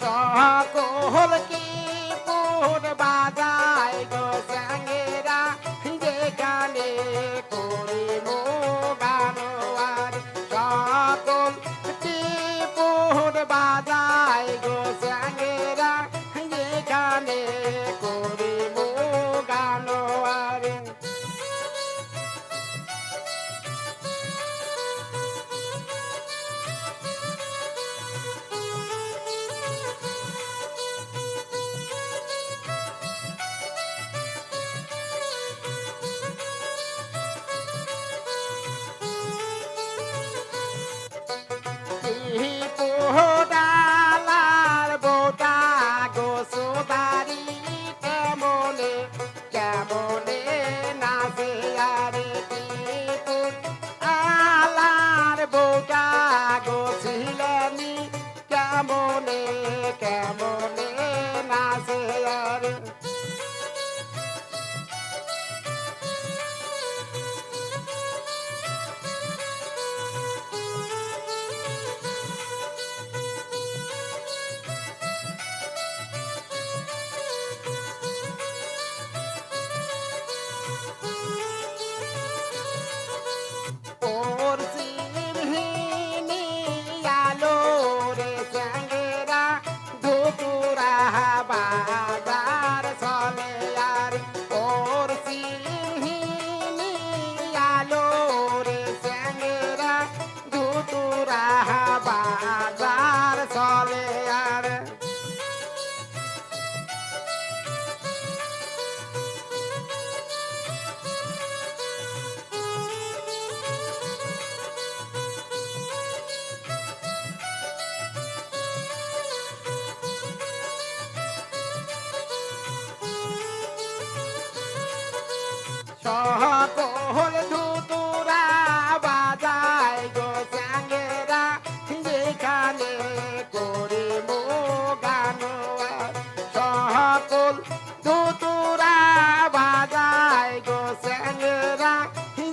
সকল কে কেমনে নাচে আরে আলার বোকা গোছিলানি? কেমনে কেমনে নাচে আরে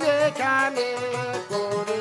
যেখানে কোন